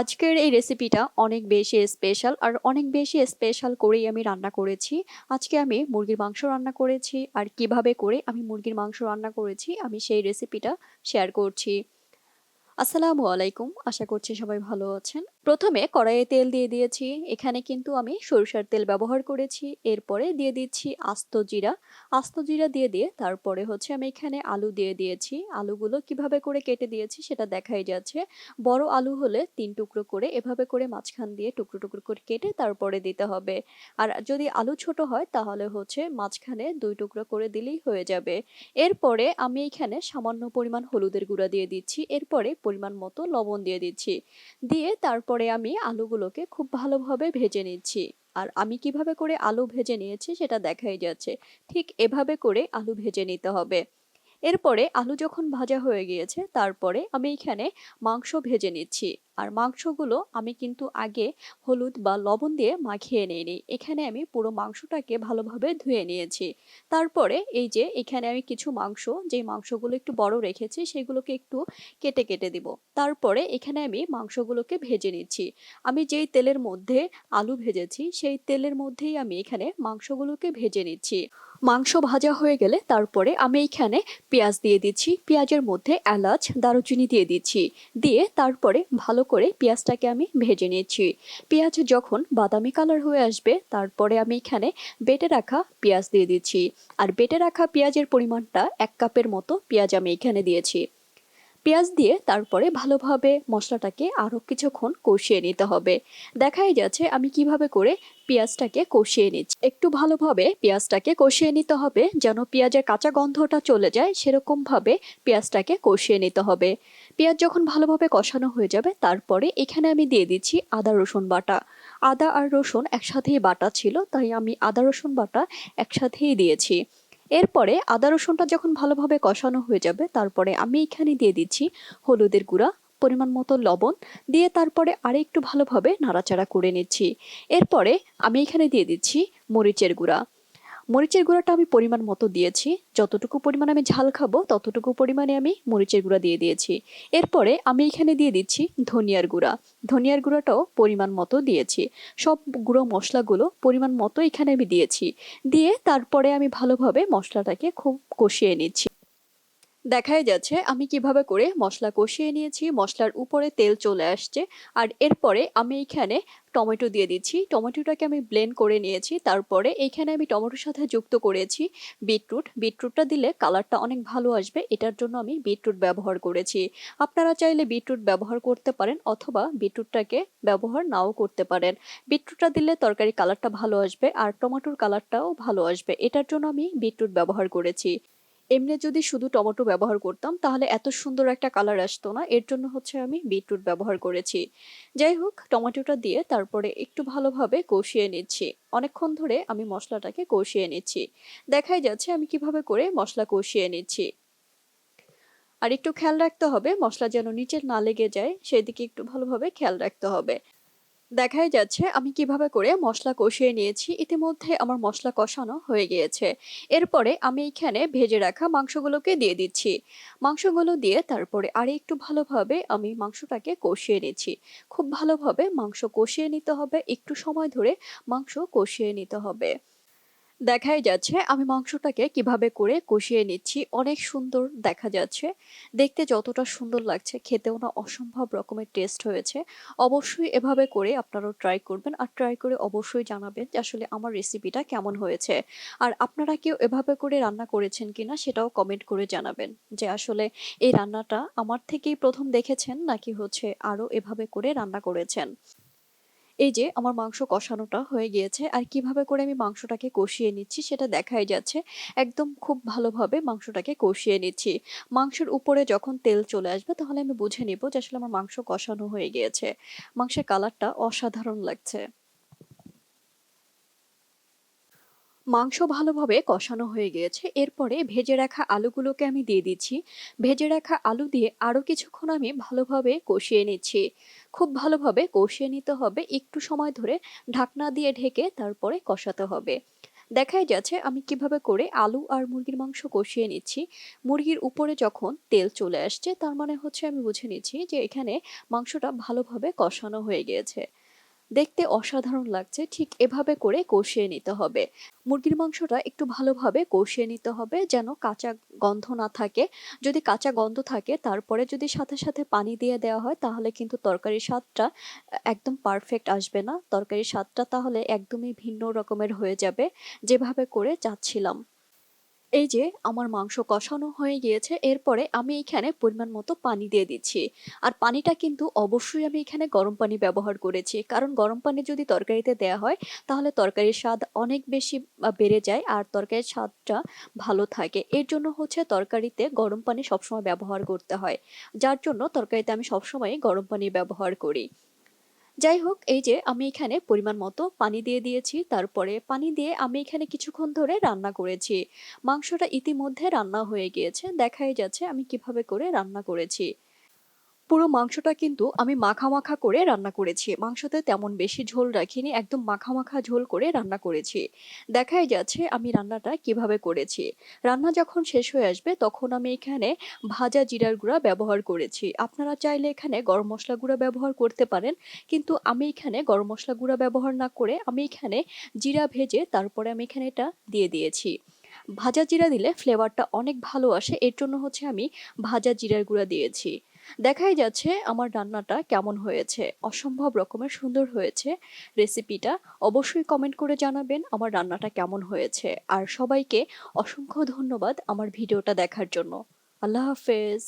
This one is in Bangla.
আজকের এই রেসিপিটা অনেক বেশি স্পেশাল আর অনেক বেশি স্পেশাল করেই আমি রান্না করেছি। আজকে আমি মুরগির মাংস রান্না করেছি আর কীভাবে করে আমি মুরগির মাংস রান্না করেছি আমি সেই রেসিপিটা শেয়ার করছি। আসসালামু আলাইকুম, আশা করছি সবাই ভালো আছেন। প্রথমে কড়াইয়ে তেল দিয়ে দিয়েছি। এখানে কিন্তু আমি সরিষার তেল ব্যবহার করেছি। এরপরে দিয়ে দিচ্ছি আস্ত জিরা। আস্ত জিরা দিয়ে দিয়ে তারপরে হচ্ছে আমি এখানে আলু দিয়ে দিয়েছি। আলুগুলো কীভাবে করে কেটে দিয়েছি সেটা দেখাই যাচ্ছে। বড় আলু হলে তিন টুকরো করে এভাবে করে মাঝখান দিয়ে টুকরো টুকরো করে কেটে তারপরে দিতে হবে। আর যদি আলু ছোট হয় তাহলে হচ্ছে মাঝখানে দুই টুকরো করে দিলেই হয়ে যাবে। এরপরে আমি এখানে সামান্য পরিমাণ হলুদের গুঁড়া দিয়ে দিচ্ছি। এরপরে পরিমাণ মতো লবণ দিয়ে দিচ্ছি। দিয়ে তারপরে আমি আলুগুলোকে খুব ভালোভাবে ভেজে নিচ্ছি। আর আমি কীভাবে করে আলু ভেজে নিয়েছি সেটা দেখাই যাচ্ছে। ঠিক এভাবে করে আলু ভেজে নিতে হবে। এরপরে আলু যখন ভাজা হয়ে গিয়েছে, তারপরে আমি এখানে মাংস ভেজে নিচ্ছি। আর মাংসগুলো আমি কিন্তু আগে হলুদ বা লবণ দিয়ে মাখিয়ে নিইনি। এখানে আমি পুরো মাংসটাকে ভালোভাবে ধুয়ে নিয়েছি। তারপরে এই যে এখানে আমি কিছু মাংস, যেই মাংসগুলো একটু বড় রেখেছি, সেগুলোকে একটু কেটে কেটে দিব। তারপরে এখানে আমি মাংসগুলোকে ভেজে নিচ্ছি। আমি যেই তেলের মধ্যে আলু ভেজেছি, সেই তেলের মধ্যেই আমি এখানে মাংসগুলোকে ভেজে নিচ্ছি। মাংস ভাজা হয়ে গেলে তারপরে আমি এখানে পেঁয়াজ দিয়ে দিচ্ছি। পেঁয়াজের মধ্যে এলাচ, দারুচিনি দিয়ে দিচ্ছি। দিয়ে তারপরে ভালো করে পেঁয়াজটাকে আমি ভেজে নিয়েছি। পেঁয়াজ যখন বাদামি কালার হয়ে আসবে, তারপরে আমি এখানে বেটে রাখা পেঁয়াজ দিয়ে দিচ্ছি। আর বেটে রাখা পেঁয়াজের পরিমাণটা এক কাপের মতো পেঁয়াজ আমি এখানে দিয়েছি। পেঁয়াজ দিয়ে তারপরে ভালোভাবে মশলাটাকে আরও কিছুক্ষণ কষিয়ে নিতে হবে। দেখাই যাচ্ছে আমি কীভাবে করে পেঁয়াজটাকে কষিয়ে নিচ্ছি। একটু ভালোভাবে পেঁয়াজটাকে কষিয়ে নিতে হবে যেন পেঁয়াজের কাঁচা গন্ধটা চলে যায়, সেরকমভাবে পেঁয়াজটাকে কষিয়ে নিতে হবে। পেঁয়াজ যখন ভালোভাবে কষানো হয়ে যাবে, তারপরে এখানে আমি দিয়ে দিচ্ছি আদা, রসুন বাটা। আদা আর রসুন একসাথেই বাটা ছিল, তাই আমি আদা, রসুন বাটা একসাথেই দিয়েছি। এরপরে আদা রসুনটা যখন ভালোভাবে কষানো হয়ে যাবে, তারপরে আমি এখানে দিয়ে দিচ্ছি হলুদের গুঁড়া, পরিমাণ মতো লবণ দিয়ে তারপরে আরে একটু ভালোভাবে নাড়াচাড়া করে নিচ্ছি। এরপরে আমি এখানে দিয়ে দিচ্ছি মরিচের গুঁড়া। মরিচের গুঁড়াটা আমি পরিমাণ মতো দিয়েছি। যতটুকু পরিমাণ আমি ঝাল খাব, ততটুকু পরিমাণে আমি মরিচের গুঁড়া দিয়ে দিয়েছি। এরপরে আমি এখানে দিয়ে দিচ্ছি ধনিয়ার গুঁড়া। ধনিয়ার গুঁড়াটাও পরিমাণ মতো দিয়েছি। সব গুঁড়ো মশলাগুলো পরিমাণ মতো এখানে আমি দিয়েছি। দিয়ে তারপরে আমি ভালোভাবে মশলাটাকে খুব কষিয়ে নিচ্ছি। দেখাই যাচ্ছে আমি কীভাবে করে মশলা কষিয়ে নিয়েছি, মশলার উপরে তেল চলে আসছে আর এরপরে আমি এখানে টমেটো দিয়ে দিচ্ছি। টমেটোটাকে আমি ব্লেন্ড করে নিয়েছি, তারপরে এইখানে আমি টমেটোর সাথে যুক্ত করেছি বিটরুট। বিটরুটটা দিলে কালারটা অনেক ভালো আসবে, এটার জন্য আমি বিটরুট ব্যবহার করেছি। আপনারা চাইলে বিটরুট ব্যবহার করতে পারেন অথবা বিটরুটটাকে ব্যবহার নাও করতে পারেন। বিটরুটটা দিলে তরকারি কালারটা ভালো আসবে আর টমেটোর কালারটাও ভালো আসবে, এটার জন্য আমি বিটরুট ব্যবহার করেছি। এমনি যদি শুধু টমেটো ব্যবহার করতাম, তাহলে এত সুন্দর একটা কালার আসতো না। এর জন্য হচ্ছে আমি বিটরুট ব্যবহার করেছি। যাই হোক, টমেটোটা দিয়ে তারপরে একটু ভালোভাবে কষিয়ে নিচ্ছি। অনেকক্ষণ ধরে আমি মশলাটাকে কষিয়ে নিচ্ছি। দেখাই যাচ্ছে আমি কীভাবে করে মশলা কষিয়ে নিচ্ছি। আর একটু খেয়াল রাখতে হবে, মশলা যেন নিচে না লেগে যায়, সেদিকে একটু ভালোভাবে খেয়াল রাখতে হবে। দেখাই যাচ্ছে আমি কীভাবে করে মশলা কষিয়ে নিয়েছি। ইতিমধ্যে আমার মশলা কষানো হয়ে গিয়েছে। এরপরে আমি এখানে ভেজে রাখা মাংসগুলোকে দিয়ে দিচ্ছি। মাংসগুলো দিয়ে তারপরে আরে একটু ভালোভাবে আমি মাংসটাকে কষিয়ে নিচ্ছি। খুব ভালোভাবে মাংস কষিয়ে নিতে হবে। একটু সময় ধরে মাংস কষিয়ে নিতে হবে। দেখাই যাচ্ছে আমি মাংসটাকে কীভাবে করে কষিয়ে নিচ্ছি। অনেক সুন্দর দেখা যাচ্ছে। দেখতে যতটা সুন্দর লাগছে, খেতেও না অসম্ভব রকমের টেস্ট হয়েছে। অবশ্যই এভাবে করে আপনারাও ট্রাই করবেন আর ট্রাই করে অবশ্যই জানাবেন যে আসলে আমার রেসিপিটা কেমন হয়েছে। আর আপনারা কেউ এভাবে করে রান্না করেছেন কিনা সেটাও কমেন্ট করে জানাবেন যে আসলে এই রান্নাটা আমার থেকেই প্রথম দেখেছেন নাকি হচ্ছে আরও এভাবে করে রান্না করেছেন। এই যে আমার মাংস কষানোটা হয়ে গিয়েছে আর কীভাবে করে আমি মাংসটাকে কষিয়ে নিচ্ছি সেটা দেখাই যাচ্ছে। একদম খুব ভালোভাবে মাংসটাকে কষিয়ে নিচ্ছি। মাংসের উপরে যখন তেল চলে আসবে তাহলে আমি বুঝে নিব যে আসলে আমার মাংস কষানো হয়ে গিয়েছে। মাংসের কালারটা অসাধারণ লাগছে। মাংস ভালোভাবে কষানো হয়ে গিয়েছে। এরপরে ভেজে রাখা আলুগুলোকে আমি দিয়ে দিচ্ছি। ভেজে রাখা আলু দিয়ে আরও কিছুক্ষণ আমি ভালোভাবে কষিয়ে নিচ্ছি। খুব ভালোভাবে কষিয়ে নিতে হবে। একটু সময় ধরে ঢাকনা দিয়ে ঢেকে তারপরে কষাতে হবে। দেখাই যাচ্ছে আমি কীভাবে করে আলু আর মুরগির মাংস কষিয়ে নিচ্ছি। মুরগির উপরে যখন তেল চলে আসছে, তার মানে হচ্ছে আমি বুঝে নিচ্ছি যে এখানে মাংসটা ভালোভাবে কষানো হয়ে গিয়েছে। দেখতে অসাধারণ লাগছে, ঠিক এভাবে করে কষিয়ে নিতে হবে। মুরগির মাংসটা একটু ভালোভাবে কষিয়ে নিতে হবে যেন কাঁচা গন্ধ না থাকে। যদি কাঁচা গন্ধ থাকে, তারপরে যদি সাথে সাথে পানি দিয়ে দেওয়া হয়, তাহলে কিন্তু তরকারির স্বাদটা একদম পারফেক্ট আসবে না। তরকারির স্বাদটা তাহলে একদমই ভিন্ন রকমের হয়ে যাবে। যেভাবে করে চাচ্ছিলাম। এই যে, আমার মাংস কষানো হয়ে গিয়েছে, এরপরে আমি এখানে পরিমাণ মতো পানি দিয়ে দিচ্ছি। আর পানিটা কিন্তু অবশ্যই আমি এখানে গরম পানি ব্যবহার করেছি। কারণ গরম পানি যদি তরকারিতে দেওয়া হয়, তাহলে তরকারির স্বাদ অনেক বেশি বেড়ে যায় আর তরকারির স্বাদটা ভালো থাকে। এর জন্য হচ্ছে তরকারিতে গরম পানি সবসময় ব্যবহার করতে হয়। যার জন্য তরকারিতে আমি সবসময় গরম পানি ব্যবহার করি। যাই হোক এই যে আমি এখানে পরিমাণ মতো পানি দিয়ে দিয়েছি, তারপরে পানি দিয়ে আমি এখানে কিছুক্ষণ ধরে রান্না করেছি। মাংসটা ইতিমধ্যে রান্না হয়ে গিয়েছে, দেখাই যাচ্ছে আমি কীভাবে করে রান্না করেছি। পুরো মাংসটা কিন্তু আমি মাখা মাখা করে রান্না করেছি। মাংসতে তেমন বেশি ঝোল রাখিনি, একদম মাখা মাখা ঝোল করে রান্না করেছি। দেখাই যাচ্ছে আমি রান্নাটা কীভাবে করেছি। রান্না যখন শেষ হয়ে আসবে তখন আমি এখানে ভাজা জিরার গুঁড়া ব্যবহার করেছি। আপনারা চাইলে এখানে গরম মশলা গুঁড়া ব্যবহার করতে পারেন, কিন্তু আমি এখানে গরম মশলা গুঁড়া ব্যবহার না করে আমি এখানে জিরা ভেজে তারপরে আমি এখানে এটা দিয়ে দিয়েছি। ভাজা জিরা দিলে ফ্লেভারটা অনেক ভালো আসে। এর জন্য হচ্ছে আমি ভাজা জিরার গুঁড়া দিয়েছি। দেখাই যাচ্ছে আমার রান্নাটা কেমন হয়েছে। অসম্ভব রকমের সুন্দর হয়েছে রেসিপিটা। অবশ্যই কমেন্ট করে জানাবেন আমার রান্নাটা কেমন হয়েছে। আর সবাইকে অসংখ্য ধন্যবাদ আমার ভিডিওটা দেখার জন্য। আল্লাহ হাফেজ।